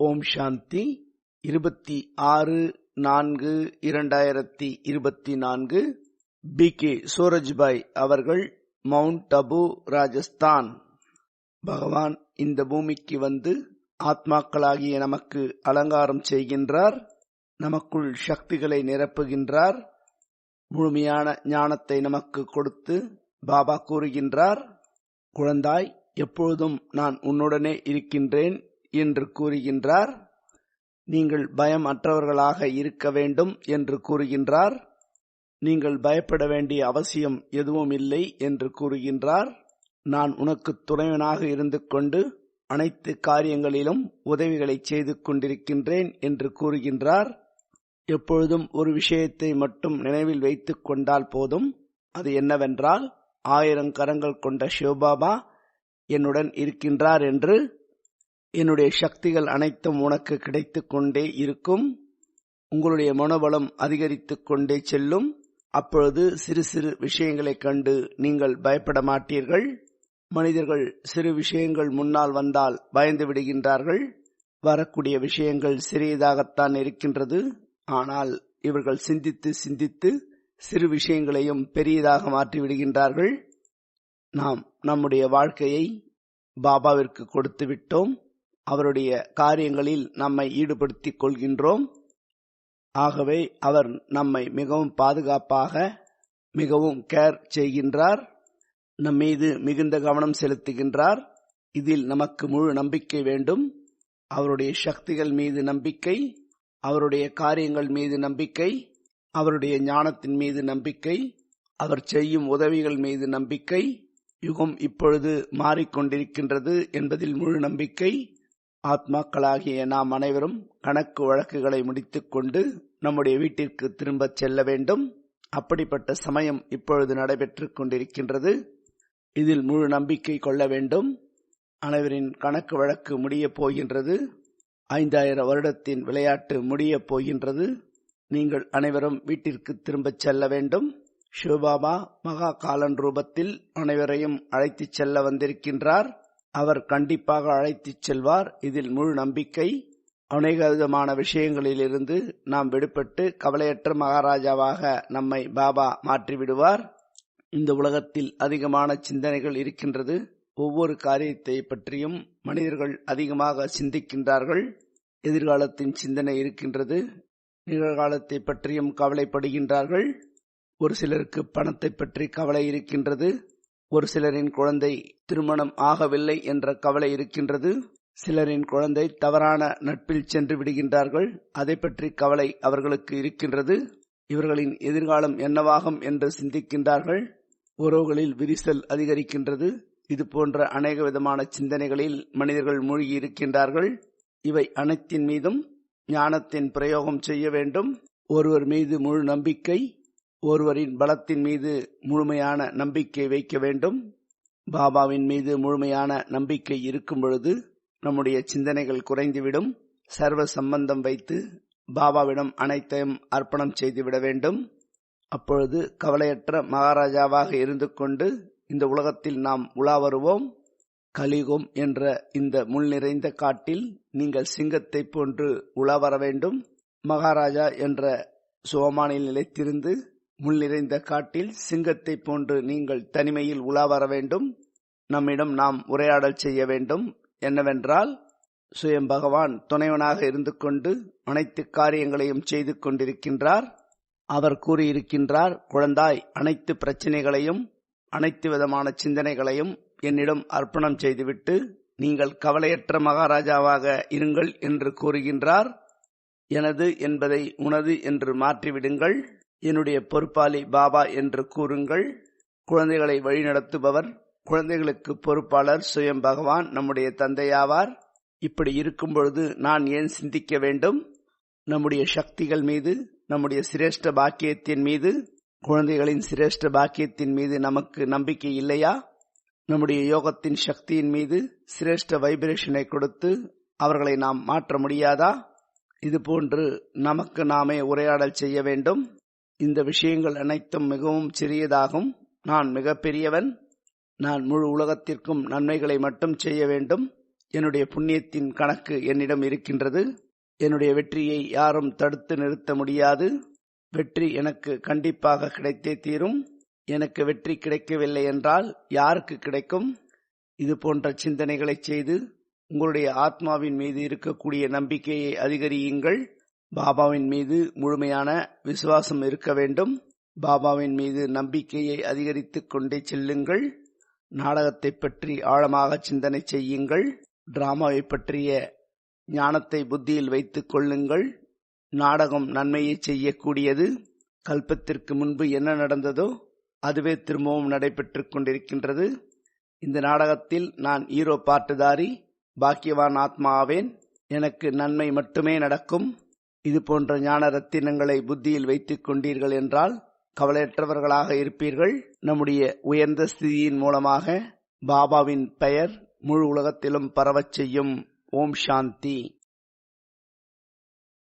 ஓம் சாந்தி. இருபத்தி ஆறு நான்கு இரண்டாயிரத்தி இருபத்தி நான்கு. பி. கே. சூரஜ்பாய் அவர்கள் மவுண்ட் அபு ராஜஸ்தான். பகவான் இந்த பூமிக்கு வந்து ஆத்மாக்களாகிய நமக்கு அலங்காரம் செய்கின்றார் நமக்குள் சக்திகளை நிரப்புகின்றார் முழுமையான ஞானத்தை நமக்கு கொடுத்து பாபா கூறுகின்றார் குழந்தாய் எப்பொழுதும் நான் உன்னுடனே இருக்கின்றேன் என்று கூறுகின்றார். நீங்கள் பயம் அற்றவர்களாக இருக்க வேண்டும் என்று கூறுகின்றார். நீங்கள் பயப்பட வேண்டிய அவசியம் எதுவும் இல்லை என்று கூறுகின்றார். நான் உனக்கு துணைவனாக இருந்து கொண்டு அனைத்து காரியங்களிலும் உதவிகளை செய்து கொண்டிருக்கின்றேன் என்று கூறுகின்றார். எப்பொழுதும் ஒரு விஷயத்தை மட்டும் நினைவில் வைத்துக் கொண்டால் போதும். அது என்னவென்றால் ஆயிரம் கரங்கள் கொண்ட சிவபாபா என்னுடன் இருக்கின்றார் என்று என்னுடைய சக்திகள் அனைத்தும் உனக்கு கிடைத்துக் கொண்டே இருக்கும். உங்களுடைய மனோபலம் அதிகரித்துக் கொண்டே செல்லும். அப்பொழுது சிறு சிறு விஷயங்களைக் கண்டு நீங்கள் பயப்பட மாட்டீர்கள். மனிதர்கள் சிறு விஷயங்கள் முன்னால் வந்தால் பயந்து விடுகின்றார்கள். வரக்கூடிய விஷயங்கள் சிறியதாகத்தான் இருக்கின்றது. ஆனால் இவர்கள் சிந்தித்து சிந்தித்து சிறு விஷயங்களையும் பெரியதாக மாற்றி விடுகின்றார்கள். நாம் நம்முடைய வாழ்க்கையை பாபாவிற்கு கொடுத்து விட்டோம். அவருடைய காரியங்களில் நம்மை ஈடுபடுத்திக் கொள்கின்றோம். ஆகவே அவர் நம்மை மிகவும் பாதுகாப்பாக மிகவும் கேர் செய்கின்றார். நம்மீது மிகுந்த கவனம் செலுத்துகின்றார். இதில் நமக்கு முழு நம்பிக்கை வேண்டும். அவருடைய சக்திகள் மீது நம்பிக்கை அவருடைய காரியங்கள் மீது நம்பிக்கை அவருடைய ஞானத்தின் மீது நம்பிக்கை அவர் செய்யும் உதவிகள் மீது நம்பிக்கை யுகம் இப்பொழுது மாறிக்கொண்டிருக்கின்றது என்பதில் முழு நம்பிக்கை. ஆத்மாக்களாகிய நாம் அனைவரும் கணக்கு வழக்குகளை முடித்துக்கொண்டு நம்முடைய வீட்டிற்கு திரும்பச் செல்ல வேண்டும். அப்படிப்பட்ட சமயம் இப்பொழுது நடைபெற்றுக் கொண்டிருக்கின்றது. இதில் முழு நம்பிக்கை கொள்ள வேண்டும். அனைவரின் கணக்கு வழக்கு முடியப் போகின்றது. ஐந்தாயிரம் வருடத்தின் விளையாட்டு முடியப் போகின்றது. நீங்கள் அனைவரும் வீட்டிற்கு திரும்பச் செல்ல வேண்டும். சிவபாபா மகா காலன் ரூபத்தில் அனைவரையும் அழைத்துச் செல்ல வந்திருக்கின்றார். அவர் கண்டிப்பாக அழைத்துச் செல்வார். இதில் முழு நம்பிக்கை. அநேகவிதமான விஷயங்களிலிருந்து நாம் விடுபட்டு கவலையற்ற மகாராஜாவாக நம்மை பாபா மாற்றிவிடுவார். இந்த உலகத்தில் அதிகமான சிந்தனைகள் இருக்கின்றது. ஒவ்வொரு காரியத்தை பற்றியும் மனிதர்கள் அதிகமாக சிந்திக்கின்றார்கள். எதிர்காலத்தின் சிந்தனை இருக்கின்றது. நிகழ்காலத்தை பற்றியும் கவலைப்படுகின்றார்கள். ஒரு சிலருக்கு பணத்தை பற்றி கவலை இருக்கின்றது. ஒரு சிலரின் குழந்தை திருமணம் ஆகவில்லை என்ற கவலை இருக்கின்றது. சிலரின் குழந்தை தவறான நட்பில் சென்று விடுகின்றார்கள். அதை பற்றி கவலை அவர்களுக்கு இருக்கின்றது. இவர்களின் எதிர்காலம் என்னவாகும் என்று சிந்திக்கின்றார்கள். உறவுகளில் விரிசல் அதிகரிக்கின்றது. இது போன்ற அநேக விதமான சிந்தனைகளில் மனிதர்கள் மூழ்கி இருக்கின்றார்கள் இவை அனைத்தின் மீதும் ஞானத்தின் பிரயோகம் செய்ய வேண்டும். ஒருவர் மீது முழு நம்பிக்கை ஒருவரின் பலத்தின் மீது முழுமையான நம்பிக்கை வைக்க வேண்டும். பாபாவின் மீது முழுமையான நம்பிக்கை இருக்கும் பொழுது நம்முடைய சிந்தனைகள் குறைந்துவிடும். சர்வ சம்பந்தம் வைத்து பாபாவிடம் அனைத்தையும் அர்ப்பணம் செய்துவிட வேண்டும். அப்பொழுது கவலையற்ற மகாராஜாவாக இருந்து கொண்டு இந்த உலகத்தில் நாம் உலா வருவோம். கலிகோம் என்ற இந்த முள் நிறைந்த காட்டில் நீங்கள் சிங்கத்தை போன்று உலா வர வேண்டும். மகாராஜா என்ற சோமானில் நிலைத்திருந்து முள் நிறைந்த காட்டில் சிங்கத்தை போன்று நீங்கள் தனிமையில் உலா வர வேண்டும். நம்மிடம் நாம் உரையாடல் செய்ய வேண்டும். என்னவென்றால் சுயம் பகவான் துணைவனாக இருந்து கொண்டு அனைத்து காரியங்களையும் செய்து கொண்டிருக்கின்றார். அவர் கூறியிருக்கின்றார் குழந்தாய் அனைத்து பிரச்சனைகளையும் அனைத்து விதமான சிந்தனைகளையும் என்னிடம் அர்ப்பணம் செய்துவிட்டு நீங்கள் கவலையற்ற மகாராஜாவாக இருங்கள் என்று கூறுகின்றார். எனது என்பதை உனது என்று மாற்றிவிடுங்கள். என்னுடைய பொறுப்பாளி பாபா என்று கூறுங்கள். குழந்தைகளை வழிநடத்துபவர். குழந்தைகளுக்கு பொறுப்பாளர் சுயம் பகவான் நம்முடைய தந்தையாவார். இப்படி இருக்கும் பொழுது நான் ஏன் சிந்திக்க வேண்டும்? நம்முடைய சக்திகள் மீது நம்முடைய சிரேஷ்ட பாக்கியத்தின் மீது குழந்தைகளின் சிரேஷ்ட பாக்கியத்தின் மீது நமக்கு நம்பிக்கை இல்லையா? நம்முடைய யோகத்தின் சக்தியின் மீது சிரேஷ்ட வைப்ரேஷனை கொடுத்து அவர்களை நாம் மாற்ற முடியாதா? இது போன்று நமக்கு நாமே உரையாடல் செய்ய வேண்டும். இந்த விஷயங்கள் அனைத்தும் மிகவும் சிறியதாகும். நான் மிக பெரியவன் நான் முழு உலகத்திற்கும் நன்மைகளை மட்டும் செய்ய வேண்டும். என்னுடைய புண்ணியத்தின் கணக்கு என்னிடம் இருக்கின்றது. என்னுடைய வெற்றியை யாரும் தடுத்து நிறுத்த முடியாது. வெற்றி எனக்கு கண்டிப்பாக கிடைத்தே தீரும். எனக்கு வெற்றி கிடைக்கவில்லை என்றால் யாருக்கு கிடைக்கும்? இது போன்ற சிந்தனைகளை செய்து உங்களுடைய ஆத்மாவின் மீது இருக்கக்கூடிய நம்பிக்கையை அதிகரியுங்கள். பாபாவின் மீது முழுமையான விசுவாசம் இருக்க வேண்டும். பாபாவின் மீது நம்பிக்கையை அதிகரித்துக் கொண்டே செல்லுங்கள். நாடகத்தை பற்றி ஆழமாக சிந்தனை செய்யுங்கள். டிராமாவை பற்றிய ஞானத்தை புத்தியில் வைத்துக் கொள்ளுங்கள். நாடகம் நன்மையை செய்யக்கூடியது. கல்பத்திற்கு முன்பு என்ன நடந்ததோ அதுவே திரும்பவும் நடைபெற்றுக் கொண்டிருக்கின்றது. இந்த நாடகத்தில் நான் ஹீரோ பாட்டுதாரி பாக்கியவான் ஆத்மா ஆவேன். எனக்கு நன்மை மட்டுமே நடக்கும். இது போன்ற ஞான ரத்தினங்களை புத்தியில் வைத்துக் கொண்டீர்கள் என்றால் கவலையற்றவர்களாக இருப்பீர்கள். நம்முடைய உயர்ந்த ஸ்திதியின் மூலமாக பாபாவின் பெயர் முழு உலகத்திலும் பரவச் செய்யும். ஓம் சாந்தி.